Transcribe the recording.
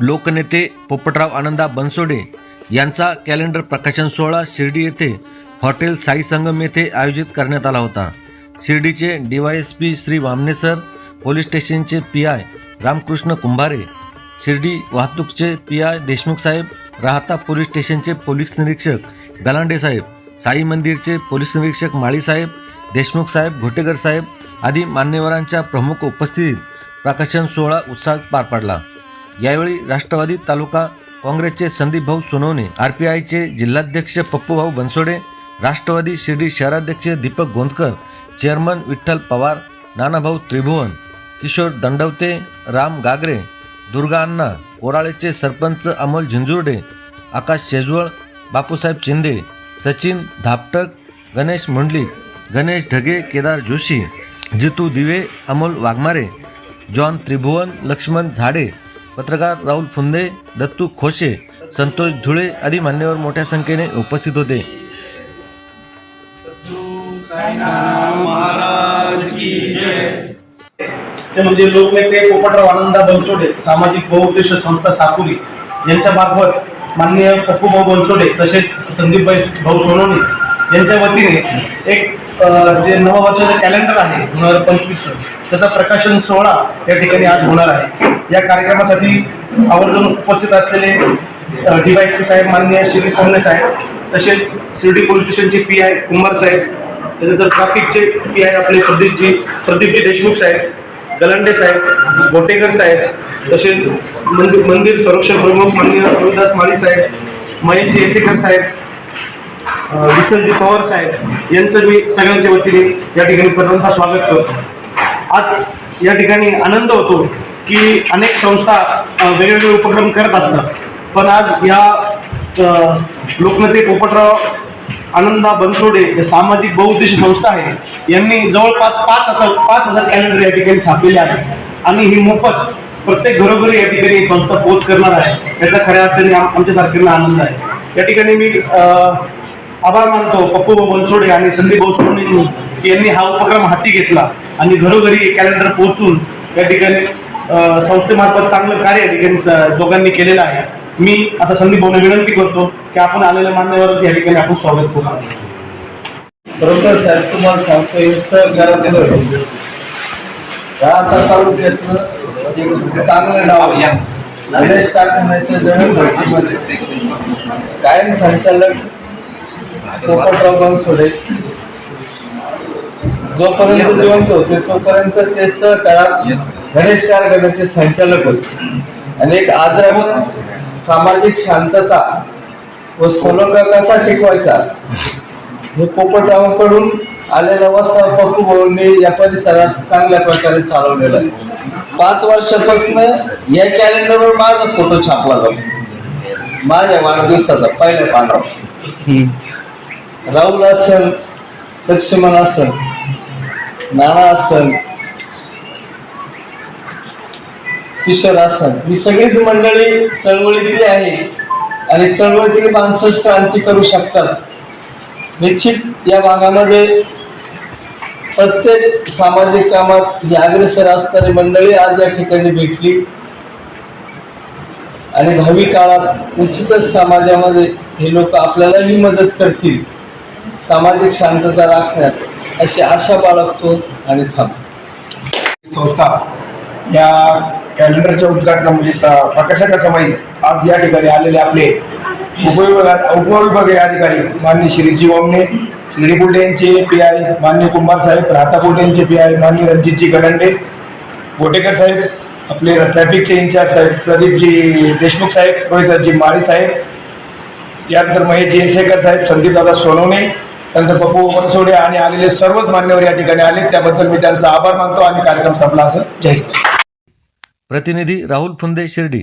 लोकनेते पोपटराव आनंदा बनसोडे यांचा कॅलेंडर प्रकाशन सोहळा शिर्डी येथे हॉटेल साई संगम येथे आयोजित करण्यात आला होता. शिर्डीचे डीवायएसपी श्री वामनेसर पोलीस स्टेशनचे पी आय रामकृष्ण कुंभारे शिर्डी वाहतूकचे पी आय देशमुख साहेब राहता पोलीस स्टेशनचे पोलीस निरीक्षक गलांडे साहेब साई मंदिरचे पोलीस निरीक्षक माळी साहेब देशमुख साहेब घोटेकर साहेब आदी मान्यवरांच्या प्रमुख उपस्थितीत प्रकाशन सोहळा उत्साहात पार पडला. यावेळी राष्ट्रवादी तालुका काँग्रेसचे संदीप भाऊ सोनवणे आर पी आयचे जिल्हाध्यक्ष पप्पूभाऊ बनसोडे राष्ट्रवादी शिर्डी शहराध्यक्ष दीपक गोंदकर चेअरमन विठ्ठल पवार नानाभाऊ त्रिभुवन किशोर दंडवते राम गागरे दुर्गा अण्णा कोराळेचे सरपंच अमोल झिंजुर्डे आकाश शेजवळ बापूसाहेब चिंदे सचिन धापटक गणेश मुंडलिक गणेश ढगे केदार जोशी जितू दिवे अमोल वाघमारे जॉन त्रिभुवन लक्ष्मण झाडे पत्रकार राहुल फुंदे दत्तू खोशे संतोष धुळे आदी मान्यवर मोठ्या संख्येने उपस्थित होते. ते म्हणजे लोकनेते पोपटराव आनंदा बनसोडे सामाजिक बहुउद्देश संस्था साकुली यांच्या मार्फत माननीय पप्पूभाऊ बनसोडे तसेच संदीपभाई भाऊ सोनवणे यांच्या वतीने एक जे नववर्षाचं कॅलेंडर आहे दोन हजार पंचवीसचं त्याचा प्रकाशन सोहळा या ठिकाणी आज होणार आहे. या कार्यक्रमासाठी आवर्जून उपस्थित असलेले डीवायसी साहेब माननीय श्री सोमने साहेब तसेच शिर्डी पोलीस स्टेशनचे पी आय कुमार साहेब त्यानंतर ट्रॅफिकचे पी आय आपले प्रदीपजी प्रदीपजी देशमुख साहेब गलंडे साहेब गोटेकर साहेब तसेच मंदिर मंदिर संरक्षण प्रमुख माननीय रविदास माळी साहेब महेशजी एसेकर साहेब विठ्ठलजी पवार साहेब यांचं मी सगळ्यांच्या वतीने या ठिकाणी प्रथमतः स्वागत करतो. आज या ठिकाणी आनंद होतो. की अनेक संस्था वेगवेगळे उपक्रम करत असतात. पण आज या लोकनेते पोपटराव आनंदा बनसोडे या सामाजिक बहुउद्देशी संस्था आहे. यांनी जवळपास पाच हजार पाच हजार कॅलेंडर या ठिकाणी छापलेले आहेत. आणि ही मोफत प्रत्येक घरोघरी या ठिकाणी ही संस्था पोच करणार आहे. याचा खऱ्या अर्थाने आमच्या आमच्यासारख्यांना आनंद आहे. या ठिकाणी मी आभार मानतो पप्पू बनसोडे आणि संदीप भाऊ सोडणे की यांनी हा उपक्रम हाती घेतला आणि घरोघरी कॅलेंडर पोहोचून या ठिकाणी संस्थेमार्फत चांगलं कार्य ठिकाणी दोघांनी केलेलं आहे. मी आता संदीप भाऊने विनंती करतो की आपण आलेल्या मान्यवरांचं या ठिकाणी आपण स्वागत करू. बरोबर साहेब तुम्हाला सांगतो हे सहकार्य तालुक्यातलं एक चांगलं नाव आहे. कारखान्याच्या जमीन कायम संचालक पोपटराव बनसोडे जोपर्यंत जिवंत होते तोपर्यंत ते सहकारात गणेश कारखान्याचे संचालक होते. आणि एक आजरामून सामाजिक शांतता व सलोखा कसा टिकवायचा हे पोपटरावांकडून आलेला वस्ता पप्पू भाऊंनी या परिसरात चांगल्या प्रकारे चालवलेला आहे. पाच वर्षापासून या कॅलेंडरवर माझा फोटो छापला जातो. माझ्या वाढदिवसाचा पहिल्या पानावर राहुल असन लक्ष्मण असन नाना असन किशोर असन ही सगळीच मंडळी चळवळीतली आहे आणि चळवळीतली माणसंच क्रांती करू शकतात. निश्चित या भागामध्ये प्रत्येक सामाजिक कामात ही अग्रेसर असणारी मंडळी आज या ठिकाणी भेटली. आणि भावी काळात निश्चितच समाजामध्ये हे लोक आपल्यालाही मदत करतील. सामाजिक शांतता राखण्यास. अशी आशा बाळगतो आणि थांबतो संस्था या कॅलेंडरच्या उद्घाटन म्हणजे स- समाईस आज या ठिकाणी आलेले आपले उपविभागात उपविभागीय अधिकारी मान्य श्री जीवमने श्री कुलटे यांचे पी आय मान्य कुंभार साहेब राहता कुलटे यांचे पी आय मान्य रणजितजी गडांडे गोटेकर साहेब आपले ट्रॅफिकचे इन्चार्ज साहेब प्रदीपजी देशमुख साहेब रोहितजी माळी साहेब यानंतर महेश जयसेकर साहेब संदीपदादा सोनवणे त्यानंतर पप्पू बनसोडे आणि आलेले सर्वच मान्यवर या ठिकाणी आले. त्याबद्दल मी त्यांचा आभार मानतो आणि कार्यक्रम संपला असं जाहीर प्रतिनिधी राहुल फुंदे शिर्डी.